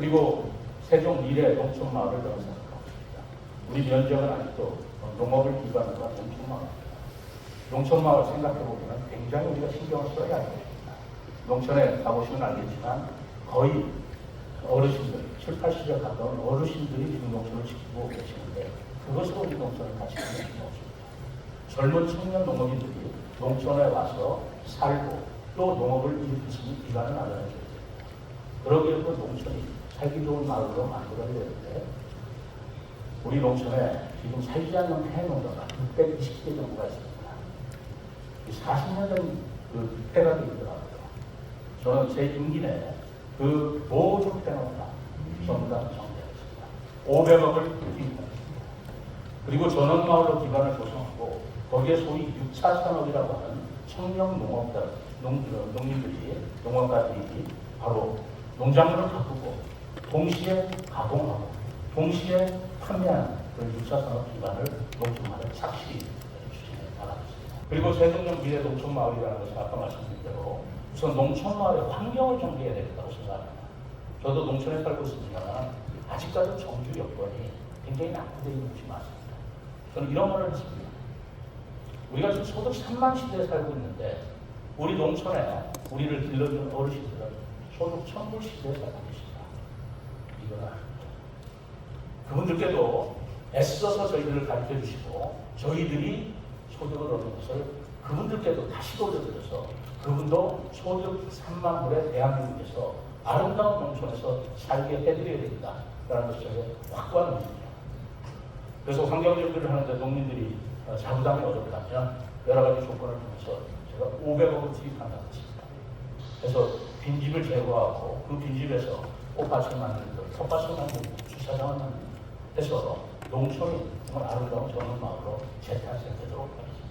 그리고 세종 미래 농촌 마을을 저는 생각하고 있습니다. 우리 면적은 아직도 농업을 기반으로 한 농촌 마을입니다. 농촌 마을 생각해 보면 굉장히 우리가 신경을 써야 합니다. 농촌에 가보시면 알겠지만 거의 어르신들, 7, 80에 가까운 어르신들이 지금 농촌을 지키고 계시는데 그것으로 우리 농촌을 같이 게 없습니다. 젊은 청년 농업인들이 농촌에 와서 살고 또 농업을 일으키는 기반을 줘야 됩니다. 그러기 위해서 농촌이 살기 좋은 마을로 만들어야 되는데 우리 농촌에 지금 살지 않는 폐농가가 620개 정도가 있습니다. 40년 전그 폐가 되더라고요. 저는 제 임기 내에 그 모든 폐농가 전부 다 정리했습니다. 500억을 투입했습니다. 그리고 전원마을로 기반을 조성하고 거기에 소위 6차 산업이라고 하는 청년 농업자, 농, 농민들이, 농업가들이 바로 농작물을 가꾸고 동시에 가공하고 동시에 판매하는 그 6차 산업 기반을 농촌마을에 착실히 추진해 나가겠습니다. 그리고 세종역 미래 농촌마을이라는 것은 아까 말씀드린 대로 우선 농촌마을의 환경을 정비해야 되겠다고 생각합니다. 저도 농촌에 살고 있습니다만 아직까지 정규 여건이 굉장히 낙후되어 있는 것이 맞습니다. 저는 이런 말을 했습니다. 우리가 지금 소득 3만 시대에 살고 있는데 우리 농촌에 우리를 길러주는 어르신들은 소득 천불 시대에 살고 계십니다. 아닙니다. 그분들께도 애써서 저희들을 가르쳐 주시고 저희들이 소득을 얻는 것을 그분들께도 다시 돌려드려서 그분도 소득 3만 불의 대한민국에서 아름다운 농촌에서 살게 해드려야 된다 라는 것이 저의 확고한 의지입니다. 그래서 환경정비를 하는데 농민들이 어, 자부담이 어렵다면 여러 가지 조건을 통해서 제가 500억을 투입한다고 했습니다. 그래서 빈집을 제거하고 그 빈집에서 꽃밭을 만들고 텃밭을 만들고 주차장을 만들고 해서 농촌이 정말 아름다운 전원 마을로 재탄생되도록 하겠습니다.